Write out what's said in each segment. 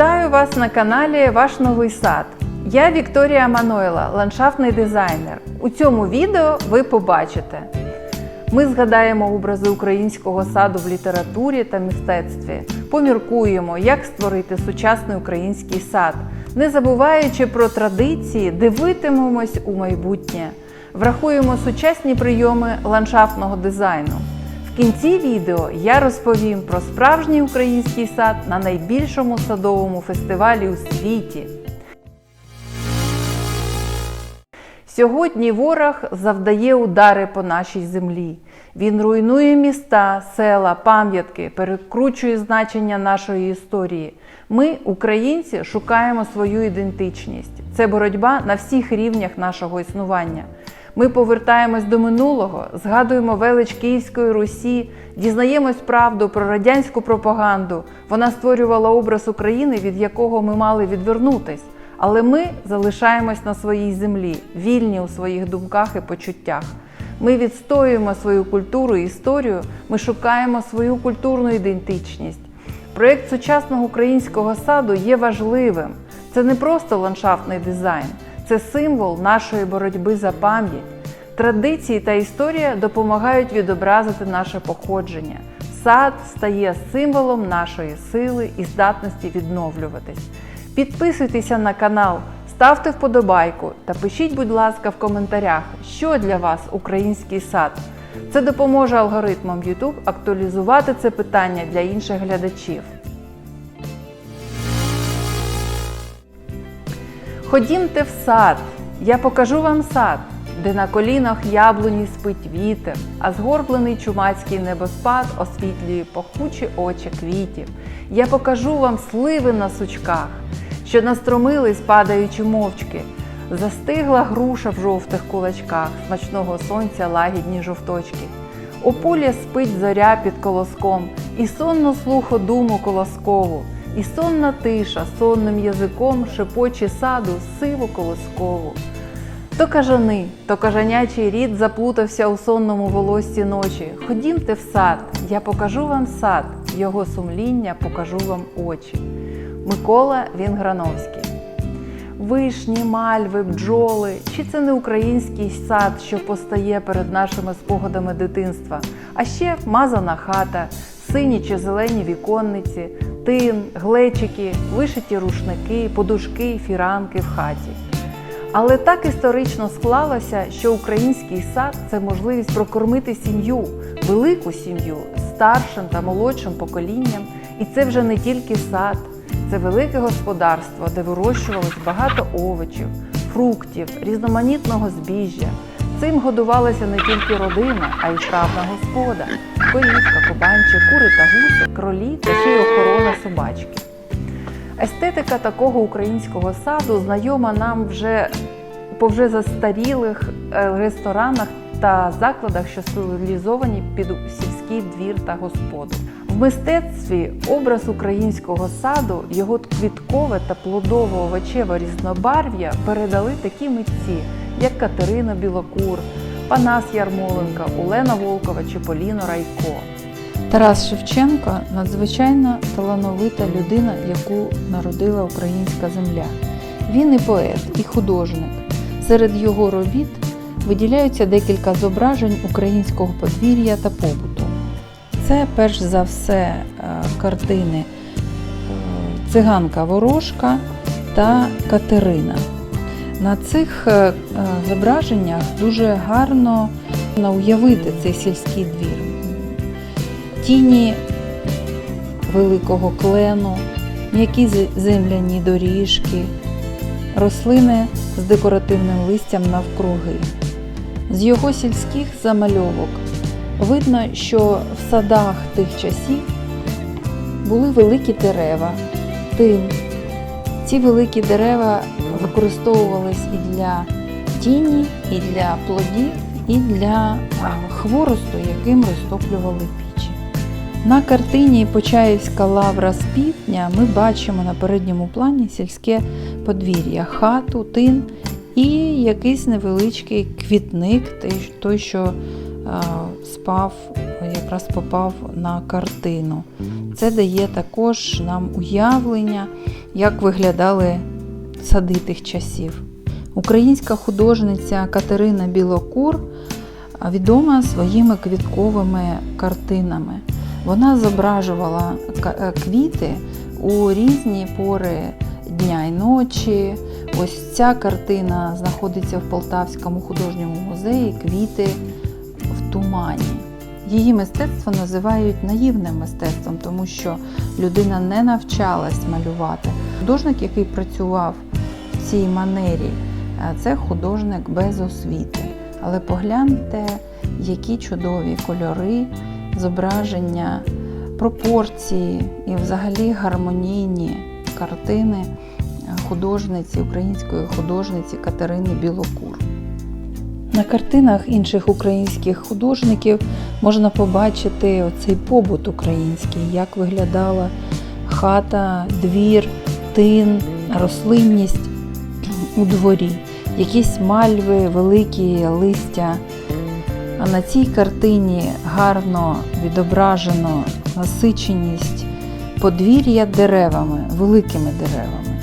Вітаю вас на каналі Ваш Новий сад. Я Вікторія Манойла, ландшафтний дизайнер. У цьому відео ви побачите. Ми згадаємо образи українського саду в літературі та мистецтві, поміркуємо, як створити сучасний український сад, не забуваючи про традиції, дивитимемось у майбутнє, врахуємо сучасні прийоми ландшафтного дизайну. Кінці відео я розповім про справжній український сад на найбільшому садовому фестивалі у світі. Сьогодні ворог завдає удари по нашій землі. Він руйнує міста, села, пам'ятки, перекручує значення нашої історії. Ми, українці, шукаємо свою ідентичність. Це боротьба на всіх рівнях нашого існування. Ми повертаємось до минулого, згадуємо велич Київської Русі, дізнаємось правду про радянську пропаганду. Вона створювала образ України, від якого ми мали відвернутись. Але ми залишаємось на своїй землі, вільні у своїх думках і почуттях. Ми відстоюємо свою культуру і історію, ми шукаємо свою культурну ідентичність. Проєкт сучасного українського саду є важливим. Це не просто ландшафтний дизайн, це символ нашої боротьби за пам'ять. Традиції та історія допомагають відобразити наше походження. Сад стає символом нашої сили і здатності відновлюватись. Підписуйтеся на канал, ставте вподобайку та пишіть, будь ласка, в коментарях, що для вас український сад. Це допоможе алгоритмам YouTube актуалізувати це питання для інших глядачів. Ходімте в сад, я покажу вам сад, де на колінах яблуні спить вітер, а згорблений чумацький небоспад освітлює пахучі очі квітів. Я покажу вам сливи на сучках, що настромились, падаючи мовчки. Застигла груша в жовтих кулачках, смачного сонця лагідні жовточки. У полі спить зоря під колоском, і сонно слухо думу колоскову, і сонна тиша сонним язиком шепоче саду сиву колоскову. То кажани, то кажанячий рід заплутався у сонному волоссі ночі. Ходімте в сад, я покажу вам сад, його сумління покажу вам очі. Микола Вінграновський. Вишні, мальви, бджоли, чи це не український сад, що постає перед нашими спогадами дитинства, а ще мазана хата, сині чи зелені віконниці, тин, глечики, вишиті рушники, подушки, фіранки в хаті. Але так історично склалося, що український сад це можливість прокормити сім'ю, велику сім'ю старшим та молодшим поколінням. І це вже не тільки сад, це велике господарство, де вирощувалось багато овочів, фруктів, різноманітного збіжжя. Цим годувалася не тільки родина, а й справна господа, корівка, кабанчик, кури та гуси, кролі та ще й охорона собачки. Естетика такого українського саду знайома нам вже по вже застарілих е, ресторанах та закладах, що стилізовані під сільський двір та господу. В мистецтві образ українського саду, його квіткове та плодово-овочеве різнобарв'я передали такі митці, як Катерина Білокур, Панас Ярмоленко, Олена Волкова чи Поліно Райко. Тарас Шевченко надзвичайно талановита людина, яку народила українська земля. Він і поет, і художник. Серед його робіт виділяються декілька зображень українського подвір'я та побуту. Це перш за все е, картини е, Циганка Ворожка та Катерина. На цих е, е, зображеннях дуже гарно уявити цей сільський двір тіні великого клену, м'які земляні доріжки, рослини з декоративним листям навкруги. З його сільських замальовок видно, що в садах тих часів були великі дерева, тин. Ці великі дерева використовувались і для тіні, і для плодів, і для хворосту, яким розтоплювали пічі. На картині Почаївська лавра з півдня ми бачимо на передньому плані сільське подвір'я, хату, тин і якийсь невеличкий квітник, той- що спав, якраз попав на картину. Це дає також нам уявлення, як виглядали сади тих часів. Українська художниця Катерина Білокур відома своїми квітковими картинами. Вона зображувала е, квіти у різні пори дня і ночі. Ось ця картина знаходиться в Полтавському художньому музеї Квіти в тумані. Її мистецтво називають наївним мистецтвом, тому що людина не навчалась малювати. Художник, який працював в цій манері, е, це художник без освіти. Але погляньте, які чудові кольори, зображення, пропорції і взагалі гармонійні картини е, художниці, української художниці Катерини Білокур. На картинах інших українських художників можна побачити оцей побут український, як виглядала хата, двір, тин, рослинність у дворі, якісь мальви, великі листя. А на цій картині гарно відображено насиченість подвір'я деревами, великими деревами.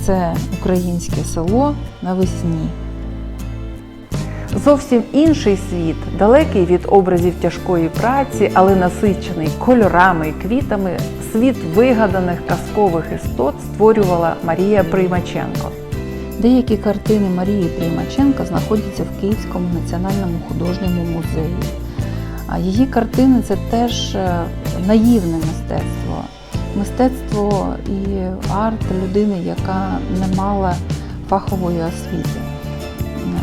Це українське село навесні. Зовсім інший світ, далекий від образів тяжкої праці, але насичений кольорами і квітами, світ вигаданих казкових істот створювала Марія Приймаченко. Деякі картини Марії Приймаченка знаходяться в Київському національному художньому музеї. А її картини це теж е, наївне мистецтво, мистецтво і арт людини, яка не мала фахової освіти.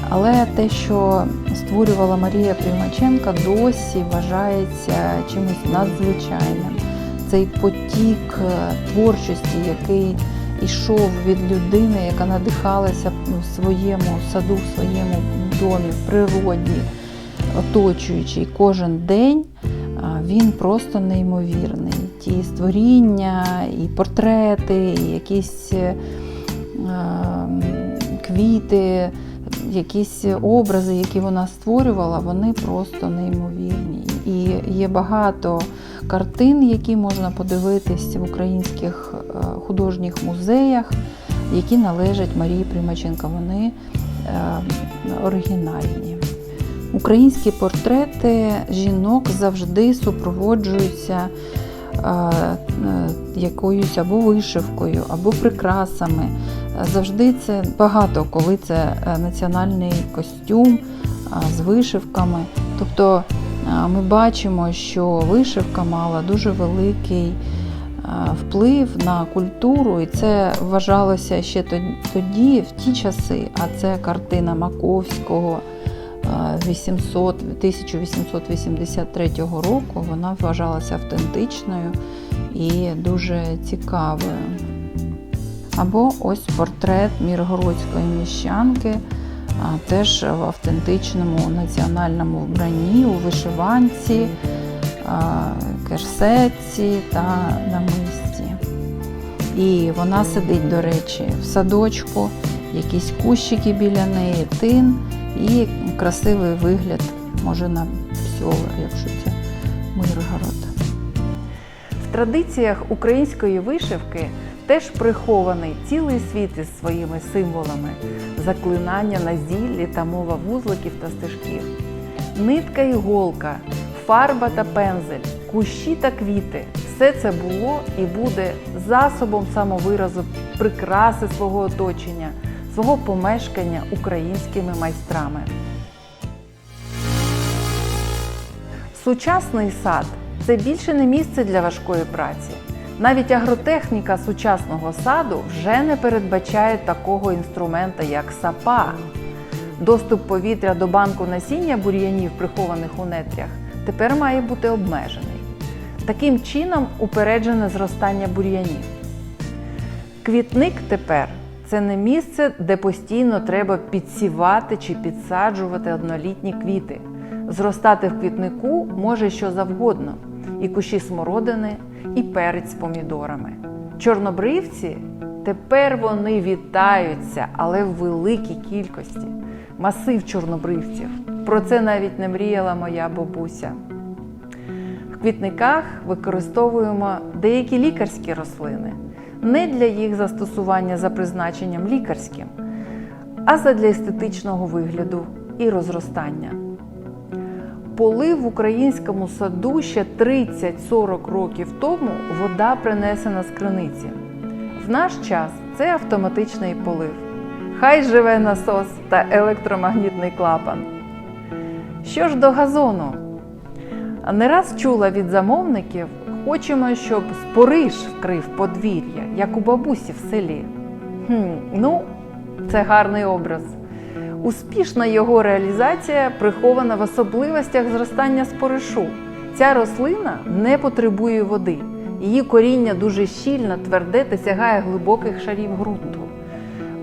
Але те, що створювала Марія Приймаченка, досі вважається чимось надзвичайним. Цей потік е, творчості, який ішов від людини, яка надихалася в своєму саду, в своєму домі, в природі, оточуючи кожен день, він просто неймовірний. Ті створіння, і портрети, і якісь е, квіти, якісь образи, які вона створювала, вони просто неймовірні. І є багато картин, які можна подивитись в українських е, художніх музеях, які належать Марії Примаченко. Вони е, оригінальні. Українські портрети жінок завжди супроводжуються е, якоюсь або вишивкою, або прикрасами. Завжди це багато, коли це е, національний костюм з вишивками. Тобто ми бачимо, що вишивка мала дуже великий вплив на культуру, і це вважалося ще тоді, в ті часи. А це картина Маковського 800, 1883 року. Вона вважалася автентичною і дуже цікавою. Або ось портрет міргородської міщанки, теж в автентичному національному вбранні, у вишиванці, керсетці та намисті. І вона сидить, до речі, в садочку, якісь кущики біля неї, тин і красивий вигляд, може на псьовер, якщо це Миргород. В традиціях української вишивки теж прихований цілий світ із своїми символами, заклинання на зіллі та мова вузликів та стежків, нитка і голка, фарба та пензель, кущі та квіти все це було і буде засобом самовиразу прикраси свого оточення, свого помешкання українськими майстрами. Сучасний сад це більше не місце для важкої праці. Навіть агротехніка сучасного саду вже не передбачає такого інструмента, як сапа. Доступ повітря до банку насіння бур'янів, прихованих у нетрях, тепер має бути обмежений. Таким чином упереджене зростання бур'янів. Квітник тепер це не місце, де постійно треба підсівати чи підсаджувати однолітні квіти. Зростати в квітнику може що завгодно: і кущі смородини, і перець з помідорами. Чорнобривці тепер вони вітаються, але в великій кількості. Масив чорнобривців. Про це навіть не мріяла моя бабуся. В квітниках використовуємо деякі лікарські рослини не для їх застосування за призначенням лікарським, а задля естетичного вигляду і розростання. Полив в українському саду ще 30-40 років тому вода принесена з криниці. В наш час це автоматичний полив. Хай живе насос та електромагнітний клапан. Що ж до газону? Не раз чула від замовників, хочемо, щоб спориш вкрив подвір'я, як у бабусі в селі. Хм, ну, це гарний образ. Успішна його реалізація прихована в особливостях зростання споришу. Ця рослина не потребує води. Її коріння дуже щільно, тверде та сягає глибоких шарів ґрунту.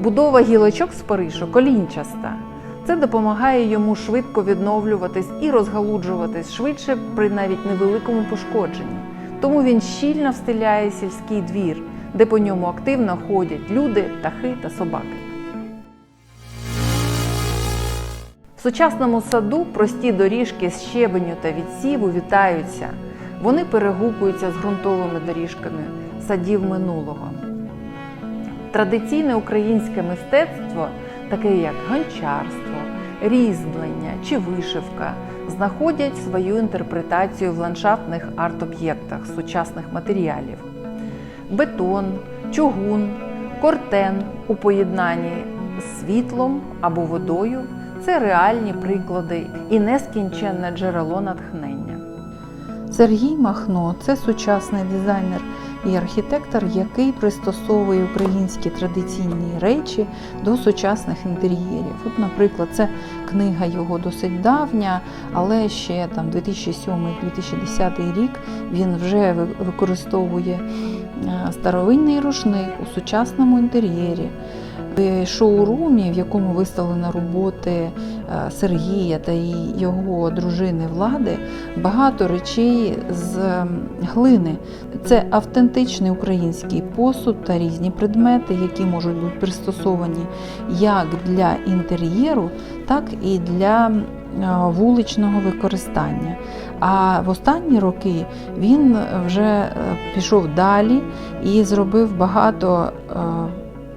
Будова гілочок споришу колінчаста. Це допомагає йому швидко відновлюватись і розгалуджуватись швидше при навіть невеликому пошкодженні. Тому він щільно встиляє сільський двір, де по ньому активно ходять люди, птахи та собаки. В сучасному саду прості доріжки з щебеню та відсіву вітаються. Вони перегукуються з ґрунтовими доріжками садів минулого. Традиційне українське мистецтво, таке як гончарство, різьблення чи вишивка, знаходять свою інтерпретацію в ландшафтних арт-об'єктах сучасних матеріалів. Бетон, чугун, кортен у поєднанні з світлом або водою це реальні приклади і нескінченне джерело натхнення. Сергій Махно це сучасний дизайнер і архітектор, який пристосовує українські традиційні речі до сучасних інтер'єрів. От, наприклад, це книга його досить давня, але ще там 2007-2010 рік він вже використовує е, старовинний рушник у сучасному інтер'єрі. В шоурумі, в якому виставлено роботи е, Сергія та його дружини влади, багато речей з глини. Це автентичний український посуд та різні предмети, які можуть бути пристосовані як для інтер'єру, так і для е, вуличного використання. А в останні роки він вже е, пішов далі і зробив багато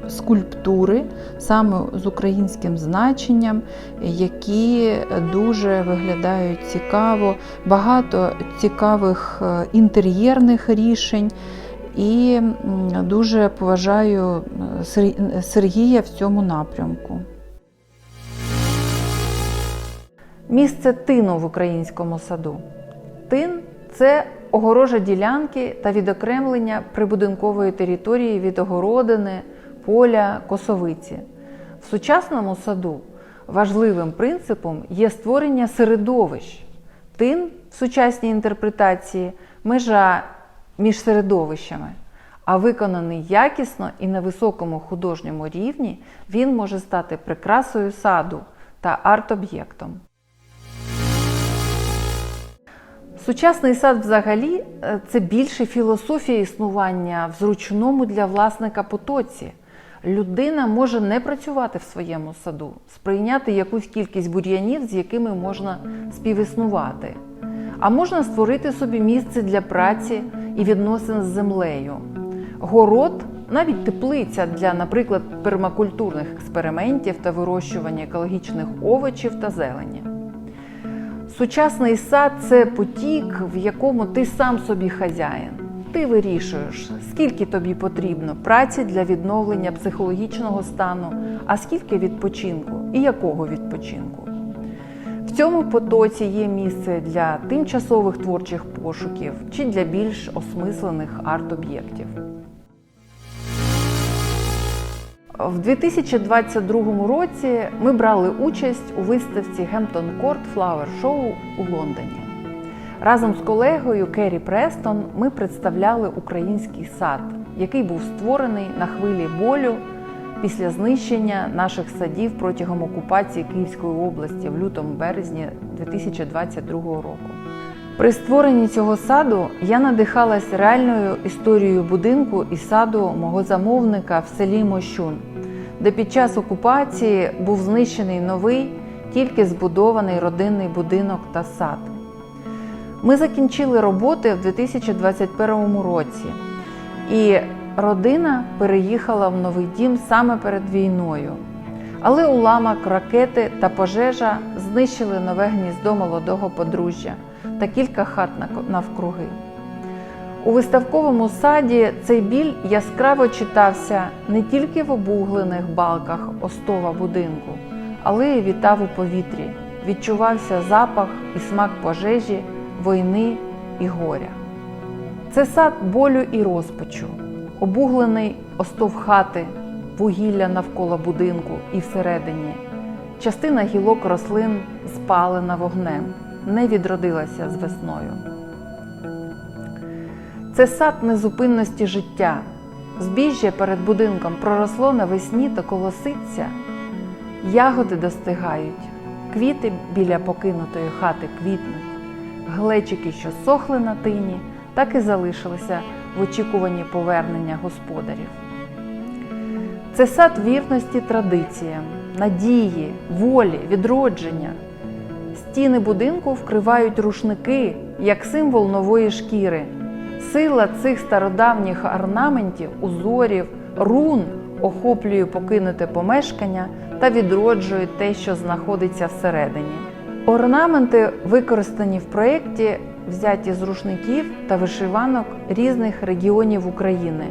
скульптури саме з українським значенням, які дуже виглядають цікаво, багато цікавих е, інтер'єрних рішень. І дуже поважаю е, Сергія в цьому напрямку. Місце тину в українському саду. Тин це огорожа ділянки та відокремлення прибудинкової території від огородини, поля, косовиці. В сучасному саду важливим принципом є створення середовищ. Тин в сучасній інтерпретації межа між середовищами. А виконаний якісно і на високому художньому рівні, він може стати прикрасою саду та арт-об'єктом. Сучасний сад взагалі е, це більше філософія існування в зручному для власника потоці. Людина може не працювати в своєму саду, сприйняти якусь кількість бур'янів, з якими можна співіснувати. А можна створити собі місце для праці і відносин з землею. Город, навіть теплиця для, наприклад, пермакультурних експериментів та вирощування екологічних овочів та зелені. Сучасний сад це потік, в якому ти сам собі хазяїн. Ти вирішуєш, скільки тобі потрібно праці для відновлення психологічного стану, а скільки відпочинку і якого відпочинку. В цьому потоці є місце для тимчасових творчих пошуків чи для більш осмислених арт-об'єктів. В 2022 році ми брали участь у виставці Hampton Court Flower Show у Лондоні. Разом з колегою Керрі Престон ми представляли український сад, який був створений на хвилі болю після знищення наших садів протягом окупації Київської області в лютому березні 2022 року. При створенні цього саду я надихалась реальною історією будинку і саду мого замовника в селі Мощун, де під час окупації був знищений новий, тільки збудований родинний будинок та сад. Ми закінчили роботи в 2021 році, і родина переїхала в новий дім саме перед війною. Але уламок, ракети та пожежа знищили нове гніздо молодого подружжя та кілька хат навкруги. У виставковому саді цей біль яскраво читався не тільки в обуглених балках остова будинку, але й вітав у повітрі. Відчувався запах і смак пожежі, війни і горя. Це сад болю і розпачу, обуглений остов хати, вугілля навколо будинку і всередині. Частина гілок рослин спалена вогнем, не відродилася з весною. Це сад незупинності життя. Збіжжя перед будинком проросло навесні та колоситься, ягоди достигають, квіти біля покинутої хати квітнуть, глечики, що сохли на тині, так і залишилися в очікуванні повернення господарів. Це сад вірності традиціям, надії, волі, відродження. Стіни будинку вкривають рушники як символ нової шкіри. Сила цих стародавніх орнаментів, узорів, рун охоплює покинуте помешкання та відроджує те, що знаходиться всередині. Орнаменти, використані в проєкті, взяті з рушників та вишиванок різних регіонів України.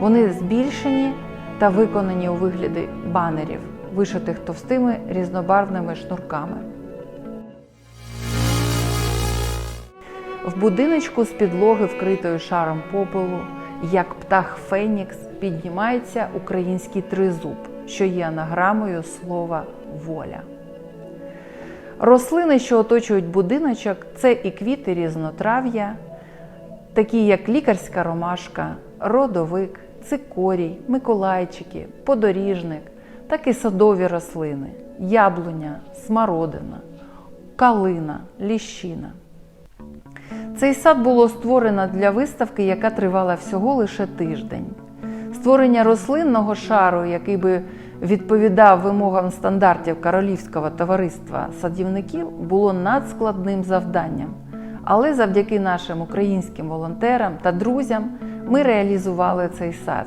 Вони збільшені та виконані у вигляді банерів, вишитих товстими різнобарвними шнурками. В будиночку з підлоги, вкритою шаром попелу, як птах Фенікс, піднімається український тризуб, що є анаграмою слова воля. Рослини, що оточують будиночок, це і квіти різнотрав'я, такі як лікарська ромашка, родовик, цикорій, миколайчики, подоріжник, так і садові рослини, яблуня, смородина, калина, ліщина. Цей сад було створено для виставки, яка тривала всього лише тиждень. Створення рослинного шару, який би відповідав вимогам стандартів Королівського товариства садівників, було надскладним завданням. Але завдяки нашим українським волонтерам та друзям ми реалізували цей сад.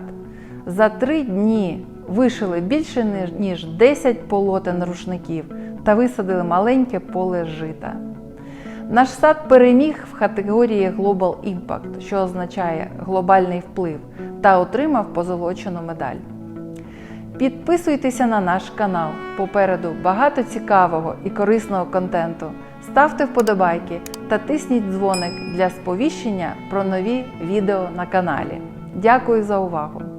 За три дні вишили більше ніж 10 полотен рушників та висадили маленьке поле жита. Наш сад переміг в категорії Global Impact, що означає глобальний вплив, та отримав позолочену медаль. Підписуйтеся на наш канал. Попереду багато цікавого і корисного контенту. Ставте вподобайки та тисніть дзвоник для сповіщення про нові відео на каналі. Дякую за увагу!